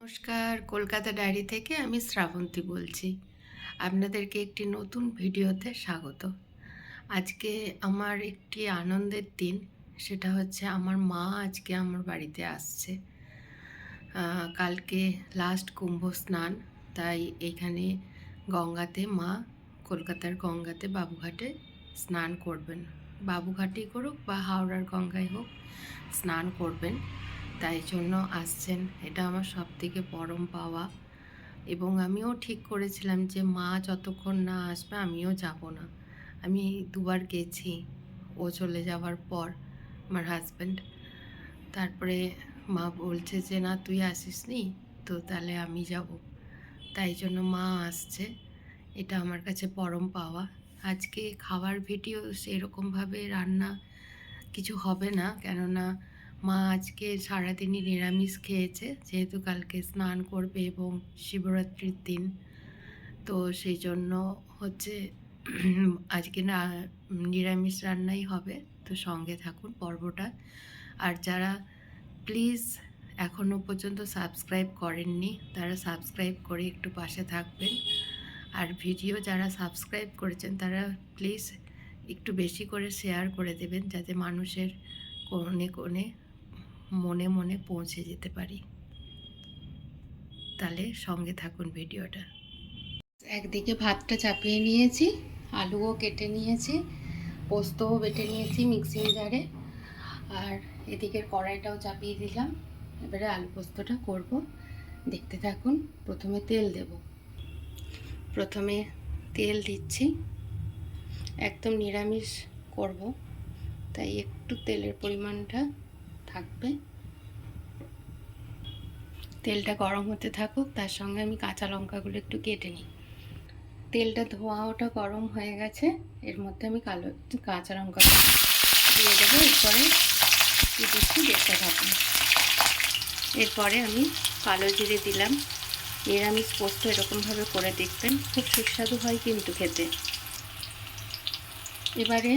নমস্কার, কলকাতা ডায়েরি থেকে আমি শ্রাবন্তী বলছি। আপনাদেরকে একটি নতুন ভিডিওতে স্বাগত। আজকে আমার একটি আনন্দের দিন, সেটা হচ্ছে আমার মা আজকে আমার বাড়িতে আসছে। কালকে লাস্ট কুম্ভ স্নান, তাই এখানে গঙ্গাতে মা, কলকাতার গঙ্গাতে বাবুঘাটে স্নান করবেন। বাবুঘাটেই করুক বা হাওড়ার গঙ্গায় হোক, স্নান করবেন। তাই জন্য আসছেন। এটা আমার সব থেকে পরম পাওয়া। এবং আমিও ঠিক করেছিলাম যে মা যতক্ষণ না আসবে আমিও যাব না। আমি দুবার গেছি, ও চলে যাওয়ার পর আমার হাজব্যান্ড তারপরে মা বলছে যে, না, তুই আসিস নি তো তাহলে আমি যাব। তাই জন্য মা আসছে। এটা আমার কাছে পরম পাওয়া। আজকে খাওয়ার ভিডিও সেরকমভাবে রান্না কিছু হবে না। কেননা মা আজকে সারাদিনই নিরামিষ খেয়েছে, যেহেতু কালকে স্নান করবে এবং শিবরাত্রির দিন। তো সেই জন্য হচ্ছে আজকে না নিরামিষ রান্নাই হবে। তো সঙ্গে থাকুন পর্বটা। আর যারা প্লিজ এখনও পর্যন্ত সাবস্ক্রাইব করেননি, তারা সাবস্ক্রাইব করে একটু পাশে থাকবেন। আর ভিডিও যারা সাবস্ক্রাইব করেছেন, তারা প্লিজ একটু বেশি করে শেয়ার করে দেবেন, যাতে মানুষের কোণে কোণে মনে মনে পৌঁছে যেতে পারি। তাহলে সঙ্গে থাকুন ভিডিওটা। একদিকে ভাতটা চাপিয়ে নিয়েছি, আলুও কেটে নিয়েছি, পোস্তও বেটে নিয়েছি মিক্সিং জারে। আর এদিকের কড়াইটাও চাপিয়ে দিলাম। এবারে আলু পোস্তটা করব। দেখতে থাকুন, প্রথমে তেল দেব। প্রথমে তেল দিচ্ছি। একদম নিরামিষ করব। তাই একটু তেলের পরিমাণটা থাকবে। তেলটা গরম হতে থাকুক, তার সঙ্গে আমি কাঁচা লঙ্কাগুলো একটু কেটে নিই। তেলটা ধোয়া ওটা গরম হয়ে গেছে, এর মধ্যে আমি কালো, কাঁচা লঙ্কা দিয়ে দেবো, এরপরে দিচ্ছি দেখতে থাকুন এরপরে আমি কালো জিরে দিলাম। নিরামিষ পোস্ত এরকমভাবে করে দেখবেন, খুব সুস্বাদু হয় কিন্তু খেতে। এবারে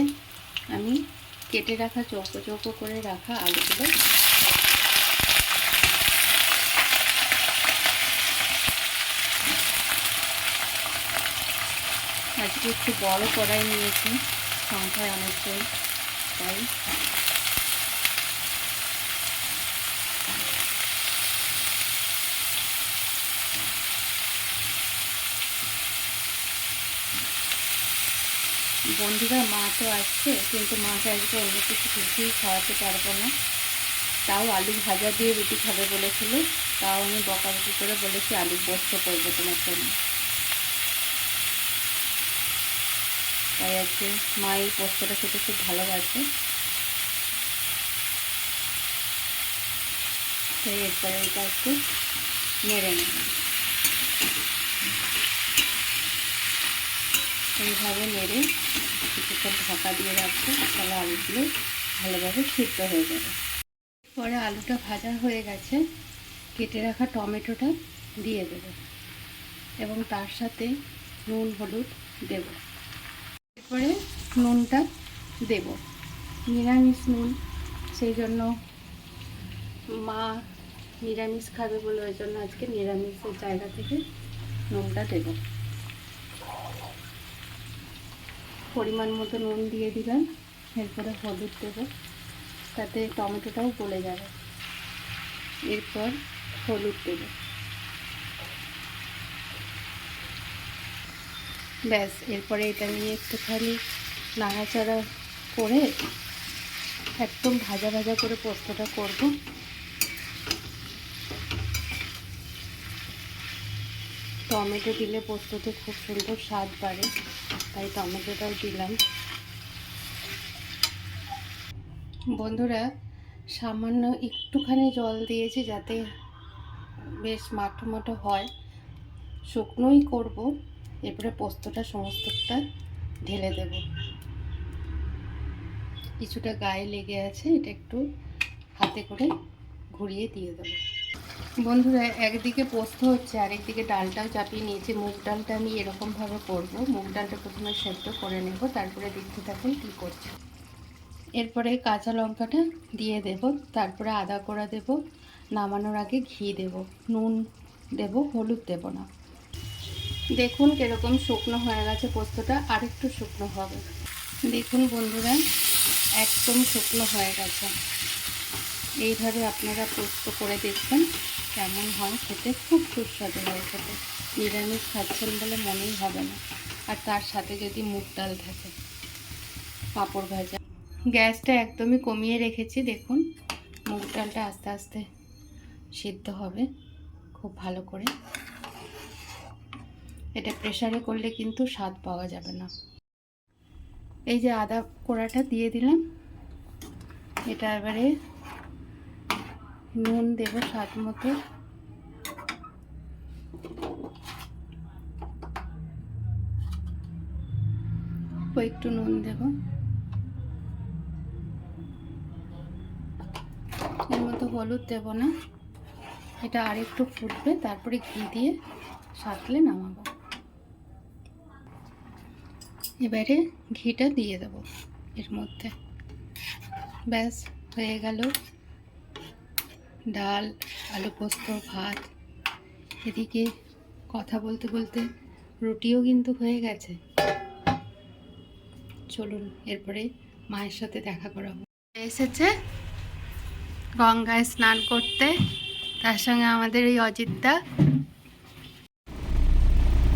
আমি কেটে রাখা, চৌকো চৌকো করে রাখা আলুগুলো। আজকে একটু বড় কড়াই নিয়েছি সংখ্যায় অনেকটাই, তাই। বন্ধুরা, মা তো আসছে, কিন্তু মাকে আজকে অন্য কিছু কিছুই খাওয়াতে পারব না। তাও আলু ভাজা দিয়ে রুটি খাবে বলেছিল, তাও আমি বকাবকি করে বলেছি আলু পোস্ত করব তোমার জন্য। তাই আজকে মা এই পোস্তটা খেতে খুব ভালোবাসে। তাই এরপরে এটা একটু নেড়ে নেব। এইভাবে নেড়ে কিছুক্ষণ ঢাকা দিয়ে রাখব, তাহলে আলুগুলো ভালোভাবে সিদ্ধ হয়ে যাবে। পরে আলুটা ভাজা হয়ে গেছে, কেটে রাখা টমেটোটা দিয়ে দেব এবং তার সাথে নুন, হলুদ দেব। এরপরে নুনটা দেব, নিরামিষ নুন, সেই জন্য মা নিরামিষ খাবে বলে ওই জন্য আজকে নিরামিষের জায়গা থেকে নুনটা দেবো। পরিমাণ মতো নুন দিয়ে দিলাম এরপরে হলুদ দেব, তাতে টমেটোটাও গলে যাবে। এরপর হলুদ দেব। ব্যাস, এরপরে এটা নিয়ে একটুখানি নাড়াচাড়া করে একদম ভাজা ভাজা করে পোস্তটা করব। টমেটো দিলে পোস্ততে খুব সুন্দর স্বাদ বাড়ে। তাই টমেটোটাও দিলাম। বন্ধুরা, সামান্য একটুখানি জল দিয়েছি যাতে বেশ মাঠো মাঠো হয়। শুকনোই করব, এরপরে পোস্তটা সমস্তটা ঢেলে দেব। কিছুটা গায়ে লেগে আছে, এটা একটু হাতে করে ঘুরিয়ে দিয়ে দেবো। বন্ধুরা, একদিকে পোস্ত হচ্ছে, আরেকদিকে ডালটাও চাপিয়ে নিয়েছি। মুগ ডালটা আমি এরকমভাবে করব। মুগ ডালটা প্রথমে সেদ্ধ করে নেব, তারপরে দেখতে থাকুন কী করছি। এরপরে কাঁচা লঙ্কাটা দিয়ে দেব, তারপরে আদা কোড়া দেব, নামানোর আগে ঘি দেব, নুন দেব, হলুদ দেব না। দেখুন কীরকম শুকনো হয়ে গেছে পোস্তটা আর একটু শুকনো হবে। দেখুন বন্ধুরা, একদম শুকনো হয়ে গেছে। এইভাবে আপনারা পোস্ত করে দেখবেন। কেমন হয় খেতে খুব সুস্বাদু হয় খেতে। নিরামিষ খাচ্ছেন বলে মনেই হবে না। আর তার সাথে যদি মুগ ডাল থাকে, পাঁপড় ভাজা। গ্যাসটা একদমই কমিয়ে রেখেছি, দেখুন। মুগ ডালটা আস্তে আস্তে সিদ্ধ হবে খুব ভালো করে। এটা প্রেশারে করলে কিন্তু স্বাদ পাওয়া যাবে না। এই যে আদা কোড়াটা দিয়ে দিলাম। এটা এবারে নুন দেব স্বাদ মতো। একটু নুন দেব। এর মতো হলুদ দেব না। এটা আর একটু ফুটবে, তারপরে ঘি দিয়ে সাতলে নামাবো। এবারে ঘিটা দিয়ে দেব এর মধ্যে। ব্যাস, হয়ে গেল। ডাল, আলু পোস্ত, ভাত। এদিকে কথা বলতে বলতে রুটিও কিন্তু হয়ে গেছে। চলুন, এরপরে মায়ের সাথে দেখা করাবো। এসেছে গঙ্গায় স্নান করতে। তার সঙ্গে আমাদের এই অজিতদা।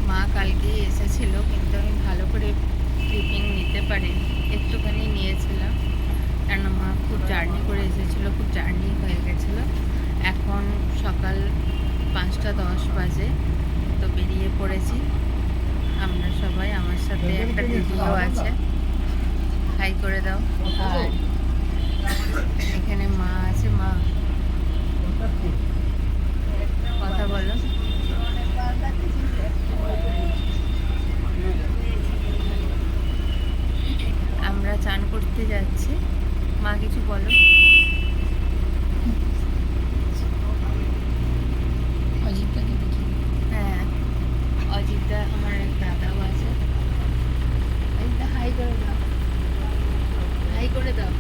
মা কালকে এসেছিল, কিন্তু আমি ভালো করে ক্লিপিং নিতে পারিনি। একটুখানি নিয়েছিলাম। কেন মা খুব জার্নি করে এসেছিল খুব জার্নি হয়ে গেছিল। এখন সকাল পাঁচটা দশ বাজে তো বেরিয়ে পড়েছি। আমরা সবাই আমার সাথে একটা দিদিও আছে। হাই করে দাও। আর এখানে মা আছে মা। কথা বলো। আমরা চান করতে যাচ্ছি। মা কিছু বলো। অজিতটাকে দেখি। হ্যাঁ অজিতদা আমার এক দাদাও আছে। হাই করে দাও। হাই করে দাও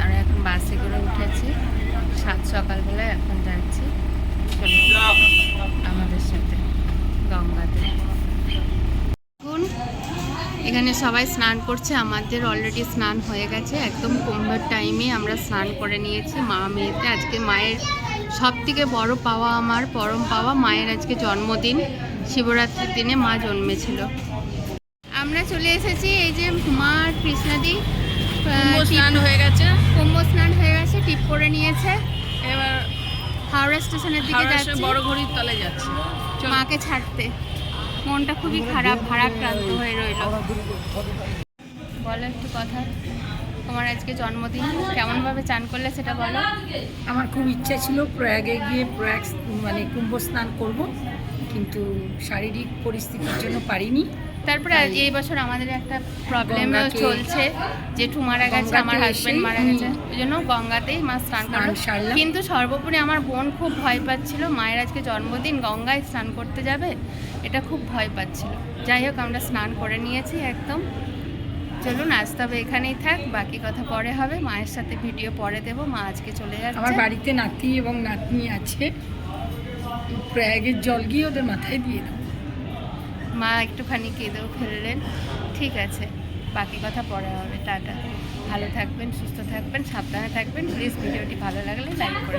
আমরা এখন বাসে করে উঠেছি সাত সকালবেলায় এখন যাচ্ছি চলো আমাদের সাথে গঙ্গাতে এখন এখানে সবাই স্নান করছে আমাদের অলরেডি স্নান হয়ে গেছে একদম কুম্ভের টাইমে আমরা স্নান করে নিয়েছি। মা মেয়েতে আজকে মায়ের সব থেকে বড় পাওয়া আমার পরম পাওয়া মায়ের আজকে জন্মদিন শিবরাত্রির দিনে মা জন্মেছিল। আমরা চলে এসেছি এই যে মা আর কৃষ্ণাদি স্নান হয়ে গেছে। কুম্ভ স্নান হয়ে গেছে টিপ করে নিয়েছে। এবার হাওড়া স্টেশনের দিকে যাচ্ছে। বড় ঘড়ির তলে যাচ্ছে। মাকে ছাড়তে। মনটা খুবই খারাপ, ভারাক্রান্ত হয়ে রইল। বলো একটু কথা। তোমার আজকে জন্মদিন, কেমনভাবে চান করলে সেটা বলো? আমার খুব ইচ্ছা ছিল প্রয়াগে গিয়ে প্রয়াগ মানে কুম্ভ স্নান করব, কিন্তু শারীরিক পরিস্থিতির জন্য পারিনি। তারপরে আজ- এই বছর আমাদের একটা প্রবলেমও চলছে জেঠু মারা গেছে আমার হাজবেন্ড মারা গেছে। ওই জন্য গঙ্গাতেই মা স্নান করল। কিন্তু সর্বোপরি আমার বোন খুব ভয় পাচ্ছিল। মায়ের আজকে জন্মদিন গঙ্গায় স্নান করতে যাবে এটা খুব ভয় পাচ্ছিল। যাই হোক আমরা স্নান করে নিয়েছি একদম। চলুন আজ তবে এখানেই থাক বাকি কথা পরে হবে। মায়ের সাথে ভিডিও পরে দেব। মা আজকে চলে আমার বাড়িতে নাতি এবং নাতনি আছে। প্রয়াগের জল গিয়ে ওদের মাথায় দিয়ে দেবো মা একটুখানি কেঁদেও ফেললেন। ঠিক আছে, বাকি কথা পরে হবে, টাটা। ভালো থাকবেন, সুস্থ থাকবেন, সাবধানে থাকবেন। প্লিজ ভিডিওটি ভালো লাগলে লাইক করে